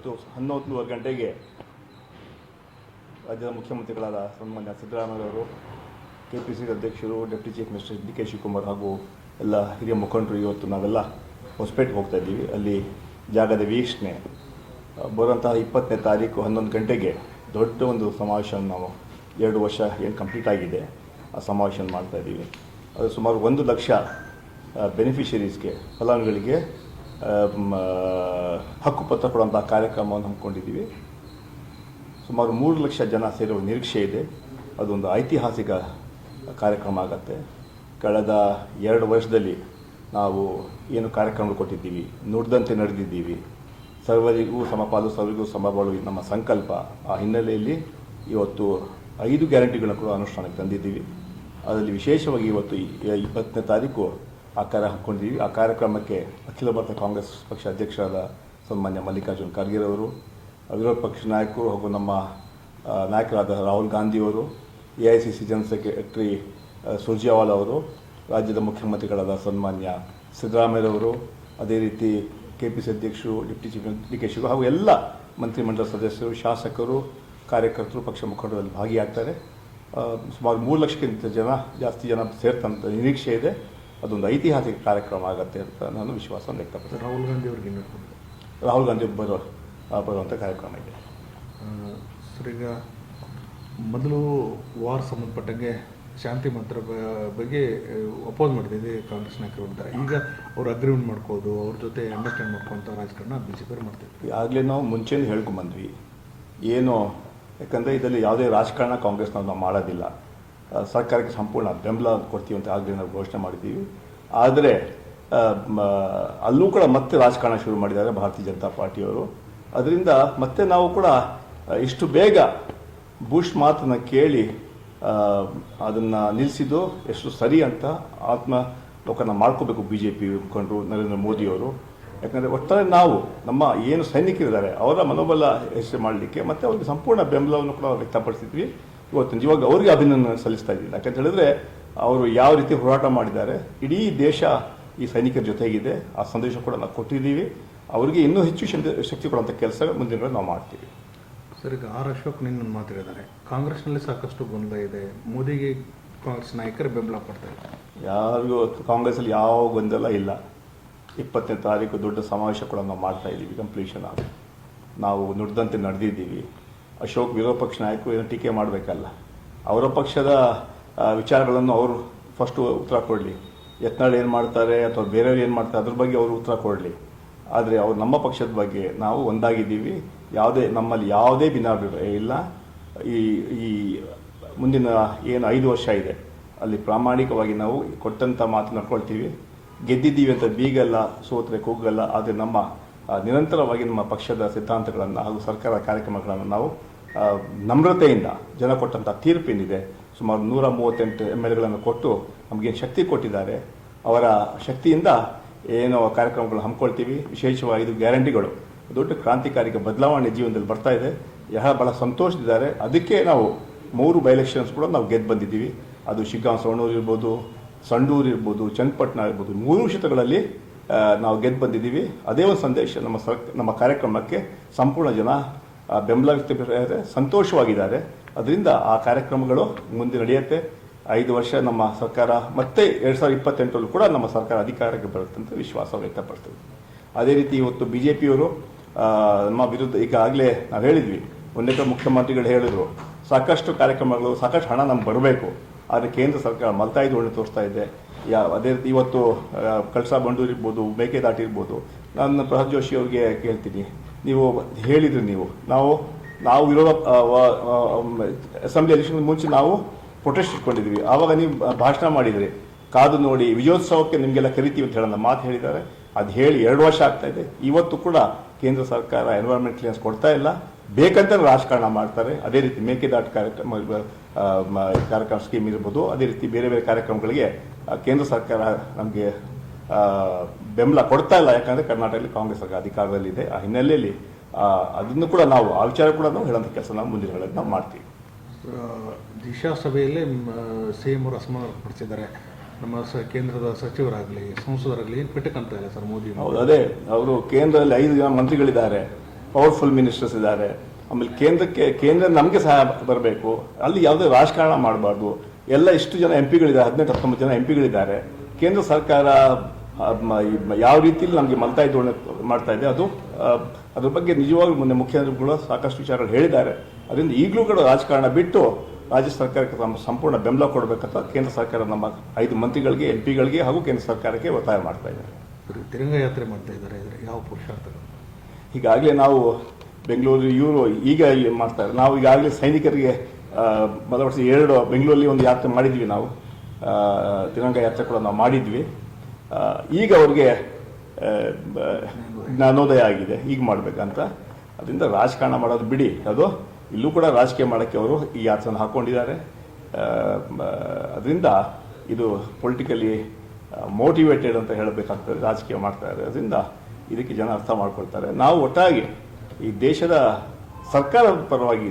ಹನ್ನೊಂದುವರೆ ಗಂಟೆಗೆ ರಾಜ್ಯದ ಮುಖ್ಯಮಂತ್ರಿಗಳಾದ ಸನ್ಮಾನ್ಯ ಸಿದ್ದರಾಮಯ್ಯವರು ಕೆ ಪಿ ಸಿ ಅಧ್ಯಕ್ಷರು, deputy chief minister D K Shivakumar ಹಾಗೂ ಎಲ್ಲ ಹಿರಿಯ ಮುಖಂಡರು ಇವತ್ತು ನಾವೆಲ್ಲ ಹೊಸಪೇಟೆಗೆ ಹೋಗ್ತಾ ಇದ್ದೀವಿ. ಅಲ್ಲಿ ಜಾಗದ ವೀಕ್ಷಣೆ ಬರುವಂತಹ ಇಪ್ಪತ್ತನೇ ತಾರೀಕು ಹನ್ನೊಂದು ಗಂಟೆಗೆ ದೊಡ್ಡ ಒಂದು ಸಮಾವೇಶವನ್ನು ನಾವು ಎರಡು ವರ್ಷ ಏನು ಕಂಪ್ಲೀಟ್ ಆಗಿದೆ, ಆ ಸಮಾವೇಶ ಮಾಡ್ತಾ ಇದ್ದೀವಿ. ಅದು ಸುಮಾರು ಒಂದು ಲಕ್ಷ ಬೆನಿಫಿಷರೀಸ್ಗೆ ಫಲಾನುಗಳಿಗೆ ಹಕ್ಕುಪತ್ರ ಕೊಡುವಂಥ ಕಾರ್ಯಕ್ರಮವನ್ನು ಹಮ್ಮಿಕೊಂಡಿದ್ದೀವಿ. ಸುಮಾರು ಮೂರು ಲಕ್ಷ ಜನ ಸೇರುವ ನಿರೀಕ್ಷೆ ಇದೆ. ಅದೊಂದು ಐತಿಹಾಸಿಕ ಕಾರ್ಯಕ್ರಮ ಆಗತ್ತೆ. ಕಳೆದ ಎರಡು ವರ್ಷದಲ್ಲಿ ನಾವು ಏನು ಕಾರ್ಯಕ್ರಮಗಳು ಕೊಟ್ಟಿದ್ದೀವಿ, ನುಡಿದಂತೆ ನಡೆದಿದ್ದೀವಿ. ಸರ್ವರಿಗೂ ಸಮಪಾಲು, ಸರ್ವರಿಗೂ ಸಮಬಾಳು ನಮ್ಮ ಸಂಕಲ್ಪ. ಆ ಹಿನ್ನೆಲೆಯಲ್ಲಿ ಇವತ್ತು ಐದು ಗ್ಯಾರಂಟಿಗಳನ್ನು ಕೂಡ ಅನುಷ್ಠಾನಕ್ಕೆ ತಂದಿದ್ದೀವಿ. ಅದರಲ್ಲಿ ವಿಶೇಷವಾಗಿ ಇವತ್ತು ಇಪ್ಪತ್ತನೇ ತಾರೀಕು ಆ ಕಾರ್ಯ ಹಾಕ್ಕೊಂಡಿದ್ದೀವಿ ಆ ಕಾರ್ಯಕ್ರಮಕ್ಕೆ ಅಖಿಲ ಭಾರತ ಕಾಂಗ್ರೆಸ್ ಪಕ್ಷ ಅಧ್ಯಕ್ಷರಾದ ಸನ್ಮಾನ್ಯ ಮಲ್ಲಿಕಾರ್ಜುನ್ ಖರ್ಗೆ ಅವರು ವಿರೋಧ ಪಕ್ಷ ನಾಯಕರು ಹಾಗೂ ನಮ್ಮ ನಾಯಕರಾದ ರಾಹುಲ್ ಗಾಂಧಿಯವರು A I C C general secretary Surjewala ಅವರು, ರಾಜ್ಯದ ಮುಖ್ಯಮಂತ್ರಿಗಳಾದ ಸನ್ಮಾನ್ಯ ಸಿದ್ದರಾಮಯ್ಯರವರು ಅದೇ ರೀತಿ ಕೆ ಪಿ ಸಿ ಅಧ್ಯಕ್ಷರು, deputy chief D K Shiva ಹಾಗೂ ಎಲ್ಲ ಮಂತ್ರಿಮಂಡಲ ಸದಸ್ಯರು, ಶಾಸಕರು, ಕಾರ್ಯಕರ್ತರು ಪಕ್ಷ ಮುಖಂಡರು ಅಲ್ಲಿ ಭಾಗಿಯಾಗ್ತಾರೆ ಸುಮಾರು ಮೂರು ಲಕ್ಷಕ್ಕಿಂತ ಜನ, ಜಾಸ್ತಿ ಜನ ಸೇರ್ತಂಥ ನಿರೀಕ್ಷೆ ಇದೆ. ಅದೊಂದು ಐತಿಹಾಸಿಕ ಕಾರ್ಯಕ್ರಮ ಆಗತ್ತೆ ಅಂತ ನಾನು ವಿಶ್ವಾಸ ವ್ಯಕ್ತಪಡಿಸ್ತೇನೆ. ರಾಹುಲ್ ಗಾಂಧಿ ಅವ್ರಿಗೆ ರಾಹುಲ್ ಗಾಂಧಿ ಬರೋ ಬರುವಂಥ ಕಾರ್ಯಕ್ರಮ ಇದೆ. ಸರ್ ಈಗ ಮೊದಲು ವಾರ್ ಸಂಬಂಧಪಟ್ಟಂಗೆ ಶಾಂತಿ ಮಂತ್ರ ಬಗ್ಗೆ ಅಪೋಸ್ ಮಾಡಿದೆ ಕಾಂಗ್ರೆಸ್ ನಾಯಕರು ಅಂತ. ಈಗ ಅವ್ರು ಅಗ್ರಿಮೆಂಟ್ ಮಾಡ್ಕೋದು ಅವ್ರ ಜೊತೆ ಅಂಡರ್ಸ್ಟ್ಯಾಂಡ್ ಮಾಡ್ಕೊಂತ ರಾಜಕಾರಣ ಬಿ ಜೆ ಪಿಯವ್ರು ಮಾಡ್ತಿದ್ರು ಆಗಲೇ ನಾವು ಮುಂಚೆನೇ ಹೇಳ್ಕೊಂಬಂದ್ವಿ ಏನು ಯಾಕಂದರೆ ಇದರಲ್ಲಿ ಯಾವುದೇ ರಾಜಕಾರಣ ಕಾಂಗ್ರೆಸ್ನವ್ರು ನಾವು ಮಾಡೋದಿಲ್ಲ. ಸರ್ಕಾರಕ್ಕೆ ಸಂಪೂರ್ಣ ಬೆಂಬಲ ಕೊಡ್ತೀವಿ ಅಂತ ಆಗಲೇ ನಾವು ಘೋಷಣೆ ಮಾಡಿದ್ದೀವಿ. ಆದರೆ ಅಲ್ಲೂ ಕೂಡ ಮತ್ತೆ ರಾಜಕಾರಣ ಶುರು ಮಾಡಿದ್ದಾರೆ ಭಾರತೀಯ ಜನತಾ ಪಾರ್ಟಿಯವರು. ಅದರಿಂದ ಮತ್ತೆ ನಾವು ಕೂಡ ಇಷ್ಟು ಬೇಗ ಬುಷ್ ಮಾತನ್ನು ಕೇಳಿ ಅದನ್ನು ನಿಲ್ಲಿಸಿದ್ದು ಎಷ್ಟು ಸರಿ ಅಂತ ಆತ್ಮ ಲೋಕನ ಮಾಡ್ಕೋಬೇಕು ಬಿ ಜೆ ಪಿ ಮುಖಂಡರು ನರೇಂದ್ರ ಮೋದಿಯವರು. ಯಾಕಂದರೆ ಒಟ್ಟಾರೆ ನಾವು ನಮ್ಮ ಏನು ಸೈನಿಕರಿದ್ದಾರೆ, ಅವರ ಮನೋಬಲ ಹೆಸರು ಮಾಡಲಿಕ್ಕೆ ಮತ್ತು ಅವರಿಗೆ ಸಂಪೂರ್ಣ ಬೆಂಬಲವನ್ನು ಕೂಡ ವ್ಯಕ್ತಪಡಿಸಿದ್ವಿ. ಇವತ್ತು ಇವಾಗ ಅವರಿಗೆ ಅಭಿನಂದನೆ ಸಲ್ಲಿಸ್ತಾ ಇದ್ದೀನಿ. ಯಾಕಂತ ಹೇಳಿದ್ರೆ ಅವರು ಯಾವ ರೀತಿ ಹೋರಾಟ ಮಾಡಿದ್ದಾರೆ ಇಡೀ ದೇಶ ಈ ಸೈನಿಕರ ಜೊತೆಗಿದೆ. ಆ ಸಂದೇಶ ಕೂಡ ನಾವು ಕೊಟ್ಟಿದ್ದೀವಿ. ಅವರಿಗೆ ಇನ್ನೂ ಹೆಚ್ಚು ಶಕ್ತಿ- ಕೊಡುವಂಥ ಕೆಲಸ ಮುಂದಿನ ನಾವು ಮಾಡ್ತೀವಿ. ಸರ್ ಈಗ ಆರ್ ಅಶೋಕ್ ನಿನ್ನ ಮಾತಾಡಿದ್ದಾರೆ ಕಾಂಗ್ರೆಸ್ನಲ್ಲಿ ಸಾಕಷ್ಟು ಗೊಂದಲ ಇದೆ. ಮೋದಿಗೆ ಕಾಂಗ್ರೆಸ್ ನಾಯಕರು ಬೆಂಬಲ ಕೊಡ್ತಾರೆ. ಯಾರಿಗೂ ಕಾಂಗ್ರೆಸ್ಸಲ್ಲಿ ಯಾವ ಗೊಂದಲ ಇಲ್ಲ. ಇಪ್ಪತ್ತನೇ ತಾರೀಕು ದೊಡ್ಡ ಸಮಾವೇಶ ಕೂಡ ನಾವು ಮಾಡ್ತಾ ಇದ್ದೀವಿ. ಕಂಪ್ಲೀಷನ್ ಆಗಿ. ನಾವು ನುಡ್ದಂತೆ ನಡೆದಿದ್ದೀವಿ. ಅಶೋಕ್ ವಿರೋಧ ಪಕ್ಷ ನಾಯಕರು ಏನೋ ಟೀಕೆ ಮಾಡಬೇಕಲ್ಲ? ಅವರ ಪಕ್ಷದ ವಿಚಾರಗಳನ್ನು ಅವರು ಫಸ್ಟು ಉತ್ತರ ಕೊಡಲಿ. ಯತ್ನಾಳ್ ಏನು ಮಾಡ್ತಾರೆ ಅಥವಾ ಬೇರೆಯವ್ರು ಏನು ಮಾಡ್ತಾರೆ ಅದ್ರ ಬಗ್ಗೆ ಅವರು ಉತ್ತರ ಕೊಡಲಿ. ಆದರೆ ಅವ್ರು ನಮ್ಮ ಪಕ್ಷದ ಬಗ್ಗೆ ನಾವು ಒಂದಾಗಿದ್ದೀವಿ. ಯಾವುದೇ, ನಮ್ಮಲ್ಲಿ ಯಾವುದೇ ಭಿನ್ನಾಭಿಪ್ರಾಯ ಇಲ್ಲ. ಈ ಈ ಮುಂದಿನ ಏನು ಐದು ವರ್ಷ ಇದೆ, ಅಲ್ಲಿ ಪ್ರಾಮಾಣಿಕವಾಗಿ ನಾವು ಕೊಟ್ಟಂಥ ಮಾತು ನಡ್ಕೊಳ್ತೀವಿ. ಗೆದ್ದಿದ್ದೀವಿ ಅಂತ ಬೀಗಲ್ಲ, ಸೋತ್ರೆ ಕುಗ್ಗಲ್ಲ, ಆದರೆ ನಮ್ಮ ನಿರಂತರವಾಗಿ ನಮ್ಮ ಪಕ್ಷದ ಸಿದ್ಧಾಂತಗಳನ್ನು ಹಾಗೂ ಸರ್ಕಾರ ಕಾರ್ಯಕ್ರಮಗಳನ್ನು ನಾವು ನಮ್ರತೆಯಿಂದ ಜನ ಕೊಟ್ಟಂಥ ತೀರ್ಪೇನಿದೆ. ಸುಮಾರು ನೂರ ಮೂವತ್ತೆಂಟು ಎಂ ಎಲ್ ಎಗಳನ್ನು ಕೊಟ್ಟು ನಮಗೇನು ಶಕ್ತಿ ಕೊಟ್ಟಿದ್ದಾರೆ. ಅವರ ಶಕ್ತಿಯಿಂದ ಏನೋ ಕಾರ್ಯಕ್ರಮಗಳು ಹಮ್ಮಿಕೊಳ್ತೀವಿ. ವಿಶೇಷವಾಗಿ ಇದು ಗ್ಯಾರಂಟಿಗಳು. ದೊಡ್ಡ ಕ್ರಾಂತಿಕಾರಿಕ ಬದಲಾವಣೆ ಜೀವನದಲ್ಲಿ ಬರ್ತಾ ಇದೆ. ಯಾರು ಬಹಳ ಸಂತೋಷದಿದ್ದಾರೆ. ಅದಕ್ಕೆ ನಾವು ಮೂರು ಬೈ ಎಲೆಕ್ಷನ್ಸ್ ಕೂಡ ನಾವು ಗೆದ್ದು ಬಂದಿದ್ದೀವಿ. ಅದು ಶಿಗ್ಗಾಂ ಸೋಣೂರು ಇರ್ಬೋದು, ಸಂಡೂರು ಇರ್ಬೋದು, ಚನ್ನಪಟ್ಟಣ ಇರ್ಬೋದು, ಮೂರು ಕ್ಷೇತ್ರಗಳಲ್ಲಿ ನಾವು ಗೆದ್ದು ಬಂದಿದ್ದೀವಿ. ಅದೇ ಒಂದು ಸಂದೇಶ ನಮ್ಮ ಸರ್ ನಮ್ಮ ಕಾರ್ಯಕ್ರಮಕ್ಕೆ ಸಂಪೂರ್ಣ ಜನ ಬೆಂಬಲ ವ್ಯಕ್ತಪಡಿಸಿದ್ದಾರೆ ಸಂತೋಷವಾಗಿದ್ದಾರೆ. ಅದರಿಂದ ಆ ಕಾರ್ಯಕ್ರಮಗಳು ಮುಂದೆ ನಡೆಯುತ್ತೆ. ಐದು ವರ್ಷ ನಮ್ಮ ಸರ್ಕಾರ, ಮತ್ತೆ ಎರಡು ಸಾವಿರದ ಇಪ್ಪತ್ತೆಂಟರಲ್ಲೂ ಕೂಡ ನಮ್ಮ ಸರ್ಕಾರ ಅಧಿಕಾರಕ್ಕೆ ಬರುತ್ತೆ ಅಂತ ವಿಶ್ವಾಸ ವ್ಯಕ್ತಪಡ್ತೀವಿ ಅದೇ ರೀತಿ ಇವತ್ತು ಬಿ ಜೆ ಪಿಯವರು ನಮ್ಮ ವಿರುದ್ಧ ಈಗಾಗಲೇ ನಾವು ಹೇಳಿದ್ವಿ. ಒಂದೇ ಮುಖ್ಯಮಂತ್ರಿಗಳು ಹೇಳಿದ್ರು. ಸಾಕಷ್ಟು ಕಾರ್ಯಕ್ರಮಗಳು, ಸಾಕಷ್ಟು ಹಣ ನಮ್ಗೆ ಬರಬೇಕು. ಆದರೆ ಕೇಂದ್ರ ಸರ್ಕಾರ ಮಲ್ತಾಯಿದ್ದು ಒಳ್ಳೆ ತೋರಿಸ್ತಾ ಇದೆ. ಯಾ, ಅದೇ ರೀತಿ ಇವತ್ತು ಕಳ್ಸಾ ಬಂಡೂರು ಇರ್ಬೋದು ಮೇಕೆದಾಟು ಇರ್ಬೋದು ನಾನು ಪ್ರಹ್ಲಾದ್ ಜೋಶಿ ಅವ್ರಿಗೆ ಕೇಳ್ತೀನಿ. ನೀವು ಹೇಳಿದ್ರಿ ನೀವು. ನಾವು ನಾವು ವಿರೋಧ ಅಸೆಂಬ್ಲಿ ಎಲೆಕ್ಷನ್ ಮುಂಚೆ ನಾವು ಪ್ರೊಟೆಸ್ಟ್ ಇಟ್ಕೊಂಡಿದ್ವಿ. ಆವಾಗ ನೀವು ಭಾಷಣ ಮಾಡಿದ್ರಿ, ಕಾದು ನೋಡಿ, ವಿಜಯೋತ್ಸವಕ್ಕೆ ನಿಮಗೆಲ್ಲ ಕರಿತೀವಿ ಅಂತ ಹೇಳೋಣ ಮಾತು ಹೇಳಿದ್ದಾರೆ. ಅದು ಹೇಳಿ ಎರಡು ವರ್ಷ ಆಗ್ತಾ ಇದೆ. ಇವತ್ತು ಕೂಡ ಕೇಂದ್ರ ಸರ್ಕಾರ ಎನ್ವೈರ್ಮೆಂಟ್ ಕ್ಲಿಯನ್ಸ್ ಕೊಡ್ತಾ ಇಲ್ಲ. ಬೇಕಂತ ರಾಜಕಾರಣ ಮಾಡ್ತಾರೆ. ಅದೇ ರೀತಿ ಮೇಕೆದಾಟು ಕಾರ್ಯಕ್ರಮ ಕಾರ್ಯಕ್ರಮ ಸ್ಕೀಮ್ ಇರ್ಬೋದು. ಅದೇ ರೀತಿ ಬೇರೆ ಬೇರೆ ಕಾರ್ಯಕ್ರಮಗಳಿಗೆ ಕೇಂದ್ರ ಸರ್ಕಾರ ನಮಗೆ ಬೆಂಬಲ ಕೊಡ್ತಾ ಇಲ್ಲ. ಯಾಕಂದ್ರೆ ಕರ್ನಾಟಕದಲ್ಲಿ ಕಾಂಗ್ರೆಸ್ ಸರ್ಕಾರ ಅಧಿಕಾರದಲ್ಲಿದೆ. ಆ ಹಿನ್ನೆಲೆಯಲ್ಲಿ ಅದನ್ನು ಕೂಡ ನಾವು ಆ ವಿಚಾರ ಕೂಡ ನಾವು ಹೇಳೋಂಥ ಕೆಲಸ ನಾವು ಮುಂದಿನ ಹೇಳೋದು ನಾವು ಮಾಡ್ತೀವಿ. ದಿಶಾ ಸಭೆಯಲ್ಲಿ ಸಿ ಎಂ ಅವರು ಅಸಮಾಧಾನ ಪಡಿಸಿದ್ದಾರೆ. ನಮ್ಮ ಸ ಕೇಂದ್ರದ ಸಚಿವರಾಗಲಿ ಸಂಸದರಾಗಲಿ ಏನು ಪೆಟ್ಟಕಂತ ಇಲ್ಲ ಸರ್ ಮೋದಿ ಹೌದು ಅದೇ ಅವರು ಕೇಂದ್ರದಲ್ಲಿ ಐದು ಜನ ಮಂತ್ರಿಗಳಿದ್ದಾರೆ. ಪವರ್ಫುಲ್ ಮಿನಿಸ್ಟರ್ಸ್ ಇದ್ದಾರೆ. ಆಮೇಲೆ ಕೇಂದ್ರಕ್ಕೆ, ಕೇಂದ್ರ ನಮಗೆ ಸಹಾಯ ಬರಬೇಕು. ಅಲ್ಲಿ ಯಾವುದೇ ರಾಜಕಾರಣ ಮಾಡಬಾರ್ದು. ಎಲ್ಲ ಇಷ್ಟು ಜನ ಎಂ ಪಿಗಳಿದ್ದಾರೆ ಹದಿನೆಂಟು, ಹತ್ತೊಂಬತ್ತು ಜನ ಎಂ ಪಿಗಳಿದ್ದಾರೆ ಕೇಂದ್ರ ಸರ್ಕಾರ ಯಾವ ರೀತಿಯಲ್ಲಿ ನಮಗೆ ಮಲ್ತಾಯಿ ಧೋರಣೆ ಮಾಡ್ತಾ ಇದೆ, ಅದು ಅದ್ರ ಬಗ್ಗೆ ನಿಜವಾಗ್ಲೂ ಮೊನ್ನೆ ಕೂಡ ಸಾಕಷ್ಟು ವಿಚಾರಗಳು ಹೇಳಿದ್ದಾರೆ. ಅದರಿಂದ ಈಗಲೂ ಕೂಡ ರಾಜಕಾರಣ ಬಿಟ್ಟು ರಾಜ್ಯ ಸರ್ಕಾರಕ್ಕೆ ನಮ್ಮ ಸಂಪೂರ್ಣ ಬೆಂಬಲ ಕೊಡಬೇಕಂತ ಕೇಂದ್ರ ಸರ್ಕಾರ ನಮ್ಮ ಐದು ಮಂತ್ರಿಗಳಿಗೆ ಎಂ ಪಿಗಳಿಗೆ ಹಾಗೂ ಕೇಂದ್ರ ಸರ್ಕಾರಕ್ಕೆ ಒತ್ತಾಯ ಮಾಡ್ತಾ ಇದ್ದಾರೆ. ತಿರಂಗ ಯಾತ್ರೆ ಮಾಡ್ತಾ ಇದ್ದಾರೆ ಯಾವ ಪುರುಷಾರ್ಥಗಳು? ಈಗಾಗಲೇ ನಾವು ಬೆಂಗಳೂರು, ಇವರು ಈಗ ಇಲ್ಲಿ ಮಾಡ್ತಾರೆ. ನಾವು ಈಗಾಗಲೇ ಸೈನಿಕರಿಗೆ ಮೊದಲ ವರ್ಷ ಎರಡು ಬೆಂಗಳೂರಲ್ಲಿ ಒಂದು ಯಾತ್ರೆ ಮಾಡಿದ್ವಿ ನಾವು. ತಿರಂಗ ಯಾತ್ರೆ ಕೂಡ ನಾವು ಮಾಡಿದ್ವಿ. ಈಗ ಅವ್ರಿಗೆ ಜ್ಞಾನೋದಯ ಆಗಿದೆ. ಈಗ ಮಾಡಬೇಕಂತ. ಅದರಿಂದ ರಾಜಕಾರಣ ಮಾಡೋದು ಬಿಡಿ. ಅದು ಇಲ್ಲೂ ಕೂಡ ರಾಜಕೀಯ ಮಾಡೋಕ್ಕೆ ಅವರು ಈ ಯಾತ್ರೆನ ಹಾಕ್ಕೊಂಡಿದ್ದಾರೆ ಅದರಿಂದ ಇದು ಪೊಲಿಟಿಕಲಿ ಮೋಟಿವೇಟೆಡ್ ಅಂತ ಹೇಳಬೇಕಾಗ್ತದೆ. ರಾಜಕೀಯ ಮಾಡ್ತಾ ಇದ್ದಾರೆ ಅದರಿಂದ ಇದಕ್ಕೆ ಜನ ಅರ್ಥ ಮಾಡ್ಕೊಳ್ತಾರೆ. ನಾವು ಒಟ್ಟಾಗಿ ಈ ದೇಶದ ಸರ್ಕಾರದ ಪರವಾಗಿ